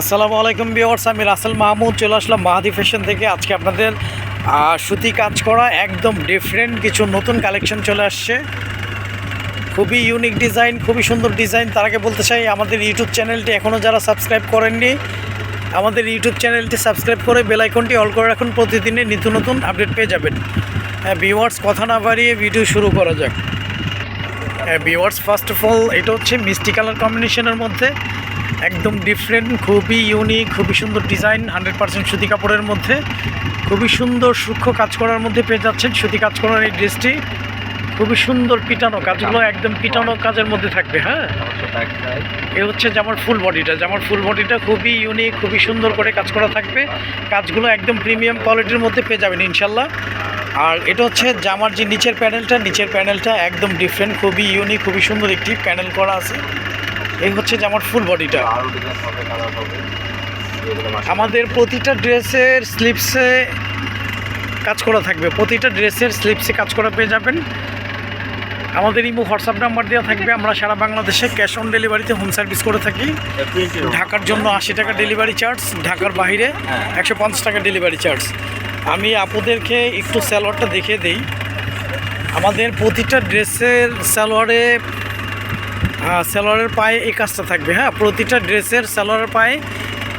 আসসালামু আলাইকুম বিওয়ার্স আমি রাসেল মাহমুদ, চলে আসলাম মাহাদি ফ্যাশন থেকে। আজকে আপনাদের সুতি কাজ করা একদম ডিফারেন্ট কিছু নতুন কালেকশন চলে আসছে। খুবই ইউনিক ডিজাইন খুবই সুন্দর ডিজাইন তার আগে বলতে চাই, আমাদের ইউটিউব চ্যানেলটি এখনও যারা সাবস্ক্রাইব করেননি, আমাদের ইউটিউব চ্যানেলটি সাবস্ক্রাইব করে বেল আইকনটি অল করে রাখুন। প্রতিদিনের নিত্য নতুন আপডেট পেয়ে যাবেন। হ্যাঁ ভিওয়ার্স কথা না বাড়িয়ে ভিডিও শুরু করা যাক। হ্যাঁ ভিওয়ার্স ফার্স্ট অফ অল এটা হচ্ছে মিষ্টি কালার কম্বিনেশনের মধ্যে। একদম ডিফারেন্ট খুবই ইউনিক খুবই সুন্দর ডিজাইন হান্ড্রেড পার্সেন্ট সুতি কাপড়ের মধ্যে। খুবই সুন্দর সূক্ষ্ম কাজ করার মধ্যে পেয়ে যাচ্ছেন সুতি কাজ করার এই ড্রেসটি খুবই সুন্দর পিটানো কাজগুলো একদম পিটানো কাজের মধ্যে থাকবে হ্যাঁ? এ হচ্ছে জামার ফুল বডিটা জামার ফুল বডিটা খুবই ইউনিক খুবই সুন্দর করে কাজ করা থাকবে। কাজগুলো একদম প্রিমিয়াম কোয়ালিটির মধ্যে পেয়ে যাবেন, ইনশাল্লাহ। আর এটা হচ্ছে জামার যে নিচের প্যানেলটা নিচের প্যানেলটা একদম ডিফারেন্ট খুবই ইউনিক খুবই সুন্দর একটি প্যানেল করা আছে। এই হচ্ছে জামার ফুল বডিটা আমাদের প্রতিটা ড্রেসের স্লিপসে কাজ করা থাকবে। প্রতিটা ড্রেসের স্লিপসে কাজ করা পেয়ে যাবেন। আমাদের ইমো হোয়াটসঅ্যাপ নাম্বার দেওয়া থাকবে। আমরা সারা বাংলাদেশে ক্যাশ অন ডেলিভারিতে হোম সার্ভিস করে থাকি। ঢাকার জন্য আশি টাকা ডেলিভারি চার্জ ঢাকার বাইরে একশো টাকা ডেলিভারি চার্জ আমি আপুদেরকে একটু স্যালোয়ারটা দেখিয়ে দিই। আমাদের প্রতিটা ড্রেসের স্যালোয়ারে স্যালোয়ারের পায়ে এই কাজটা থাকবে হ্যাঁ? প্রতিটা ড্রেসের স্যালোয়ারের পায়ে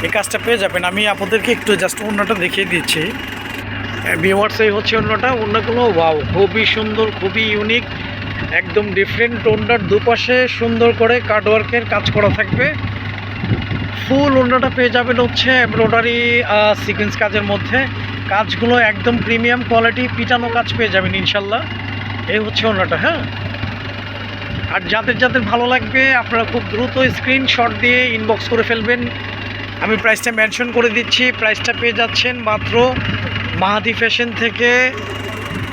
এই কাজটা পেয়ে যাবেন। আমি আপনাদেরকে একটু জাস্ট অন্যটা দেখিয়ে দিচ্ছি। ভিওয়ার্স এই হচ্ছে অন্যটা। অন্যগুলো ওয়াও খুবই সুন্দর, খুবই ইউনিক একদম ডিফারেন্ট টোনটার দুপাশে সুন্দর করে কার্ডওয়ার্কের কাজ করা থাকবে। ফুল অন্যটা পেয়ে যাবেন হচ্ছে এমব্রয়ডারি সিকোয়েন্স কাজের মধ্যে। কাজগুলো একদম প্রিমিয়াম কোয়ালিটি পিটানো কাজ পেয়ে যাবেন, ইনশাল্লাহ। এই হচ্ছে অন্যটা হ্যাঁ? আর যাদের যাদের ভালো লাগবে, আপনারা খুব দ্রুত স্ক্রিনশট দিয়ে ইনবক্স করে ফেলবেন। আমি প্রাইসটা মেনশন করে দিচ্ছি প্রাইসটা পেয়ে যাচ্ছেন মাত্র মাহাদি ফ্যাশন থেকে।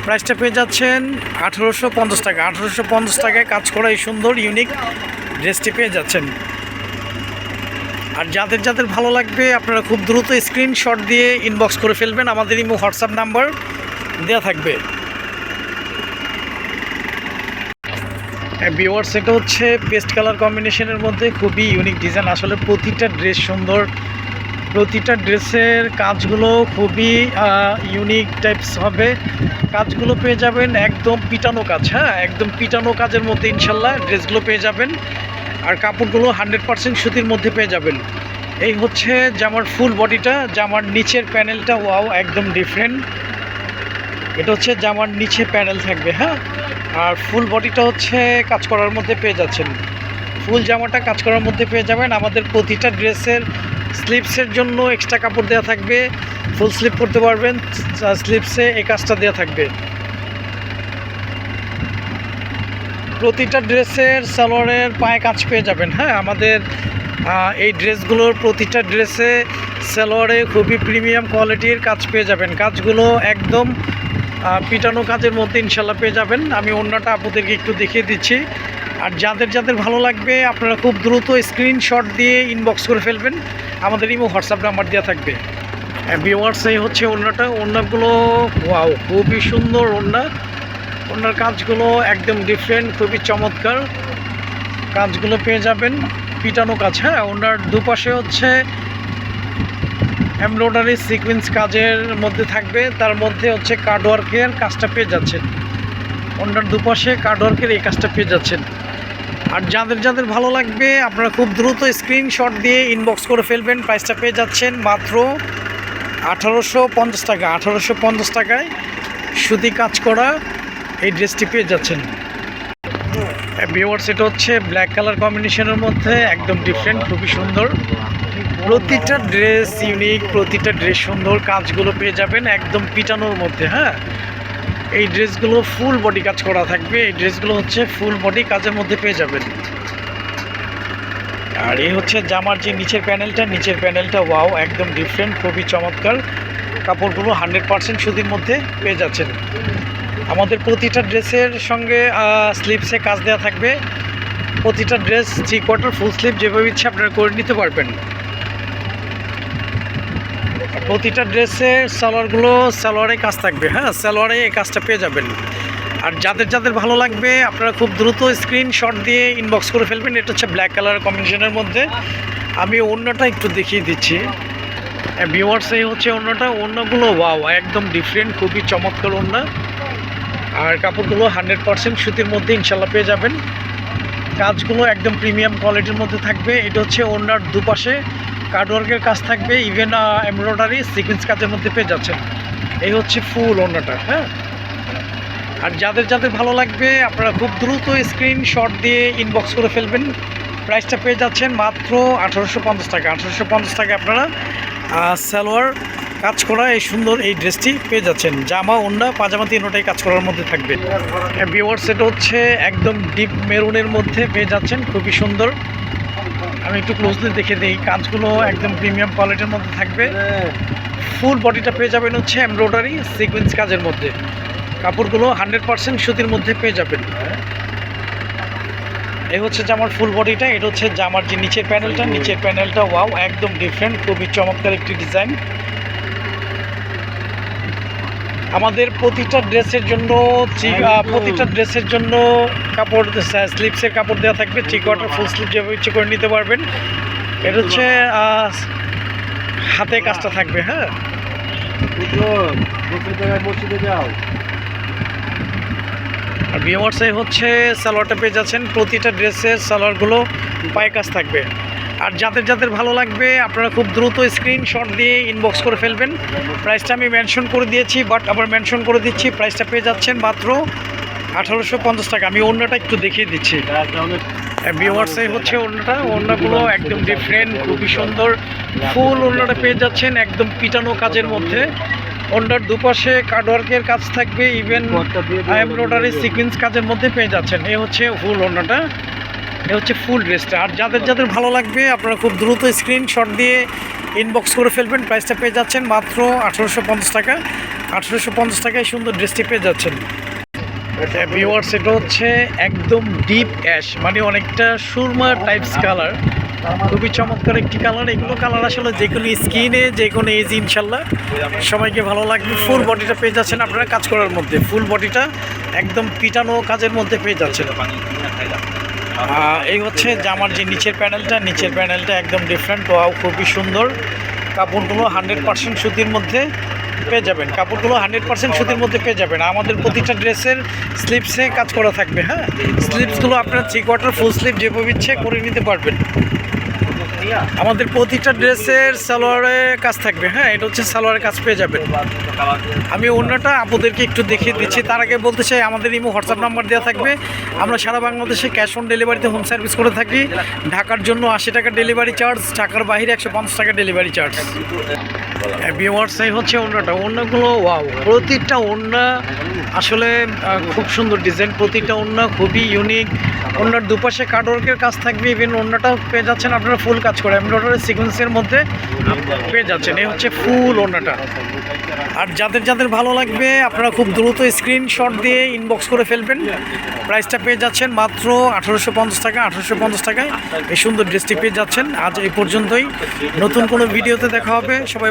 প্রাইসটা পেয়ে যাচ্ছেন আঠেরোশো পঞ্চাশ টাকা। আঠেরোশো পঞ্চাশ টাকায় কাজ করা এই সুন্দর ইউনিক ড্রেসটি পেয়ে যাচ্ছেন। আর যাদের যাদের ভালো লাগবে, আপনারা খুব দ্রুত স্ক্রিনশট দিয়ে ইনবক্স করে ফেলবেন। আমাদের ইমো হোয়াটসঅ্যাপ নাম্বার দেওয়া থাকবে। ভিওয়ার্স এটা হচ্ছে পেস্ট কালার কম্বিনেশনের মধ্যে খুবই ইউনিক ডিজাইন আসলে প্রতিটা ড্রেস সুন্দর, প্রতিটা ড্রেসের কাজগুলো খুবই ইউনিক টাইপস হবে। কাজগুলো পেয়ে যাবেন একদম পিটানো কাজ হ্যাঁ একদম পিটানো কাজের মধ্যে ইনশাল্লাহ ড্রেসগুলো পেয়ে যাবেন। আর কাপড়গুলো হান্ড্রেড পারসেন্ট সুতির মধ্যে পেয়ে যাবেন। এই হচ্ছে জামার ফুল বডিটা জামার নিচের প্যানেলটা ওয়াও একদম ডিফারেন্ট এটা হচ্ছে জামার নিচে প্যানেল থাকবে হ্যাঁ? আর ফুল বডিটা হচ্ছে কাজ করার মধ্যে পেয়ে যাচ্ছেন। ফুল জামাটা কাজ করার মধ্যে পেয়ে যাবেন। আমাদের প্রতিটা ড্রেসের স্লিপসের জন্য এক্সট্রা কাপড় দেওয়া থাকবে। ফুল স্লিপ করতে পারবেন স্লিপসে এই কাজটা দেওয়া থাকবে। প্রতিটা ড্রেসের সালোয়ারের পায়ে কাজ পেয়ে যাবেন। হ্যাঁ আমাদের এই ড্রেসগুলোর প্রতিটা ড্রেসে সালোয়ারে খুবই প্রিমিয়াম কোয়ালিটির কাজ পেয়ে যাবেন। কাজগুলো একদম পিটানো কাজের মধ্যে ইনশাল্লাহ পেয়ে যাবেন। আমি অন্যটা আপনাদেরকে একটু দেখিয়ে দিচ্ছি। আর যাদের যাদের ভালো লাগবে, আপনারা খুব দ্রুত স্ক্রিনশট দিয়ে ইনবক্স করে ফেলবেন। আমাদের ইমো, হোয়াটসঅ্যাপ নাম্বার দেওয়া থাকবে। ভিওয়ার্স এই হচ্ছে অন্যটা। অন্যগুলো ওয়াও খুবই সুন্দর ওন্না ওনার কাজগুলো একদম ডিফারেন্ট খুবই চমৎকার কাজগুলো পেয়ে যাবেন। পিটানো কাজ হ্যাঁ ওনার দুপাশে হচ্ছে এমব্রয়ডারি সিকোয়েন্স কাজের মধ্যে থাকবে, তার মধ্যে হচ্ছে কার্ডওয়ার্কের কাজটা পেয়ে যাচ্ছেন। ওনার দুপাশে কার্ডওয়ার্কের এই কাজটা পেয়ে যাচ্ছেন। আর যাদের যাদের ভালো লাগবে, আপনারা খুব দ্রুত স্ক্রিনশট দিয়ে ইনবক্স করে ফেলবেন প্রাইসটা পেয়ে যাচ্ছেন মাত্র আঠারোশো পঞ্চাশ টাকা, আঠারোশো পঞ্চাশ টাকায় সুতি কাজ করা এই ড্রেসটি পেয়ে যাচ্ছেন। ভিওয়ার্স এটা হচ্ছে ব্ল্যাক কালার কম্বিনেশনের মধ্যে, একদম ডিফারেন্ট খুবই সুন্দর। প্রতিটা ড্রেস ইউনিক প্রতিটা ড্রেস সুন্দর, কাজগুলো পেয়ে যাবেন একদম পিটানোর মধ্যে হ্যাঁ? এই ড্রেসগুলো ফুল বডি কাজ করা থাকবে, এই ড্রেসগুলো হচ্ছে ফুল বডি কাজের মধ্যে পেয়ে যাবেন। আর এই হচ্ছে জামার যে নিচের প্যানেলটা নিচের প্যানেলটা ওয়াও একদম ডিফারেন্ট খুবই চমৎকার। কাপড়গুলো হান্ড্রেড পারসেন্ট সুতির মধ্যে পেয়ে যাচ্ছেন। আমাদের প্রতিটা ড্রেসের সঙ্গে স্লিপসে কাজ দেওয়া থাকবে। প্রতিটা dress three quarter full sleeve যেভাবে ইচ্ছে আপনারা করে নিতে পারবেন। প্রতিটা ড্রেসে সালোয়ারগুলো সালোয়ারে কাজ থাকবে হ্যাঁ? সালোয়ারে এই কাজটা পেয়ে যাবেন। আর যাদের যাদের ভালো লাগবে, আপনারা খুব দ্রুত স্ক্রিনশট দিয়ে ইনবক্স করে ফেলবেন। এটা হচ্ছে ব্ল্যাক কালার কম্বিনেশনের মধ্যে। আমি অন্যটা একটু দেখিয়ে দিচ্ছি। ভিওয়ার্স এই হচ্ছে অন্যটা। অন্যগুলো ওয়াও একদম ডিফারেন্ট খুবই চমৎকার অন্য। আর কাপড়গুলো হান্ড্রেড পার্সেন্ট সুতির মধ্যে ইনশাল্লাহ পেয়ে যাবেন। কাজগুলো একদম প্রিমিয়াম কোয়ালিটির মধ্যে থাকবে। এটা হচ্ছে ওনার দুপাশে। কার্ডওয়ার্কের কাজ থাকবে ইভেন এমব্রয়ডারি সিকুয়েন্স কাজের মধ্যে পেয়ে যাচ্ছেন। এই হচ্ছে ফুল ওনাটা হ্যাঁ? আর যাদের যাদের ভালো লাগবে, আপনারা খুব দ্রুত স্ক্রিনশট দিয়ে ইনবক্স করে ফেলবেন। প্রাইসটা পেয়ে যাচ্ছেন মাত্র আঠারোশো পঞ্চাশ টাকা। আঠারোশো পঞ্চাশ টাকা আপনারা সালোয়ার কাজ করা এই সুন্দর এই ড্রেসটি পেয়ে যাচ্ছেন। জামা ওন্ডা পাজামা তিনোটাই কাজ করার মধ্যে থাকবে। বিওয়ার্স সেট হচ্ছে একদম ডিপ মেরুনের মধ্যে পেয়ে যাচ্ছেন। খুবই সুন্দর। আমি একটু ক্লোজলি দেখে দিই। কাজগুলো একদম প্রিমিয়াম কোয়ালিটির মধ্যে থাকবে। ফুল বডিটা পেয়ে যাবেন হচ্ছে এমব্রয়ডারি সিকোয়েন্স কাজের মধ্যে। কাপড়গুলো হান্ড্রেড পারসেন্ট সুতির মধ্যে পেয়ে যাবেন। এই হচ্ছে জামার ফুল বডিটা এটা হচ্ছে জামার যে নিচের প্যানেলটা নিচের প্যানেলটা ওয়াও একদম ডিফারেন্ট খুবই চমৎকার একটি ডিজাইন আমাদের প্রতিটা ড্রেসের জন্য প্রতিটা ড্রেসের জন্য কাপড় স্লিপসের কাপড় দেওয়া থাকবে। থ্রি কোয়ার্টার ফুল স্লিপ যেভাবে ইচ্ছে করে নিতে পারবেন। এটা হচ্ছে হাতে কাজটা থাকবে হ্যাঁ? আর ভিওয়ার্সে হচ্ছে সালোয়ারটা পেয়ে যাচ্ছেন। প্রতিটা ড্রেসের সালোয়ারগুলো পায়ে কাজ থাকবে। আর যাদের যাদের ভালো লাগবে আপনারা খুব দ্রুত স্ক্রিনশট দিয়ে ইনবক্স করে ফেলবেন। প্রাইসটা আমি মেনশন করে দিয়েছি বাট আবার মেনশন করে দিচ্ছি প্রাইসটা পেয়ে যাচ্ছেন মাত্র আঠারোশো পঞ্চাশ টাকা। আমি অন্যটা একটু দেখিয়ে দিচ্ছি। ভিওয়ার্সে হচ্ছে অন্যটা অন্যগুলো একদম ডিফারেন্ট খুবই সুন্দর। ফুল অন্যটা পেয়ে যাচ্ছেন একদম পিটানো কাজের মধ্যে। অন্যার দুপাশে কার্ডওয়ার্কের কাজ থাকবে ইভেন এমব্রয়ডারি সিকোয়েন্স কাজের মধ্যে পেয়ে যাচ্ছেন। এ হচ্ছে ফুল অন্যটা। এ হচ্ছে ফুল ড্রেসটা আর যাদের যাদের ভালো লাগবে আপনারা খুব দ্রুত স্ক্রিনশট দিয়ে ইনবক্স করে ফেলবেন। প্রাইসটা পেয়ে যাচ্ছেন মাত্র আঠেরোশো পঞ্চাশ টাকা। আঠেরোশো পঞ্চাশ টাকায় সুন্দর ড্রেসটি পেয়ে যাচ্ছেন। ভিওয়ার্স এটা হচ্ছে একদম ডিপ অ্যাশ মানে অনেকটা সুরমা টাইপস কালার খুবই চমৎকার একটি কালার এগুলো কালার আসলে যে কোনো স্কিনে যে কোনো এজ ইনশাল্লাহ। সবাইকে ভালো লাগবে। ফুল বডিটা পেয়ে যাচ্ছেন আপনারা কাজ করার মধ্যে। ফুল বডিটা একদম পিটানো কাজের মধ্যে পেয়ে যাচ্ছেন। এই হচ্ছে জামার যে নিচের প্যানেলটা নিচের প্যানেলটা একদম ডিফারেন্ট ওয়াও খুবই সুন্দর। কাপড়গুলো হান্ড্রেড পার্সেন্ট সুতির মধ্যে পেয়ে যাবেন। কাপড়গুলো হান্ড্রেড পার্সেন্ট সুতির মধ্যে পেয়ে যাবেন। আমাদের প্রতিটা ড্রেসের স্লিপসে কাজ করা থাকবে হ্যাঁ? স্লিপসগুলো আপনার থ্রি কোয়ার্টার ফুল স্লিপ যেভাবে ইচ্ছে করে নিতে পারবেন। আমাদের প্রতিটা ড্রেসের সালোয়ারের কাজ থাকবে হ্যাঁ এটা হচ্ছে সালোয়ারের কাজ পেয়ে যাবেন। আমি অন্যটা আপনাদেরকে একটু দেখিয়ে দিচ্ছি, তার আগে বলতে চাই, আমাদের ইমো হোয়াটসঅ্যাপ নাম্বার দেওয়া থাকবে। আমরা সারা বাংলাদেশে ক্যাশ অন ডেলিভারিতে হোম সার্ভিস করে থাকি। ঢাকার জন্য আশি টাকা ডেলিভারি চার্জ, ঢাকার বাইরে একশো পঞ্চাশ টাকা ডেলিভারি চার্জ। ভিওয়ার্স এই হচ্ছে অন্যটা। অন্যগুলো ওয়াও প্রতিটা অন্য আসলে খুব সুন্দর ডিজাইন প্রতিটা অন্য খুবই ইউনিক অন্যার দুপাশে কার্ডওয়ার্কের কাজ থাকবে ইভেন অন্যটাও পেয়ে যাচ্ছেন আপনারা ফুল কাজ করে। এমব্রয়ডারি সিকোয়েন্সের মধ্যে পেয়ে যাচ্ছেন। এই হচ্ছে ফুল অন্যটা। আর যাদের যাদের ভালো লাগবে, আপনারা খুব দ্রুত স্ক্রিনশট দিয়ে ইনবক্স করে ফেলবেন। প্রাইসটা পেয়ে যাচ্ছেন মাত্র আঠারোশো পঞ্চাশ টাকা, আঠারোশো পঞ্চাশ টাকায়। এই সুন্দর ড্রেসটি পেয়ে যাচ্ছেন। আজ এই পর্যন্তই। নতুন কোনো ভিডিওতে দেখা হবে। সবাই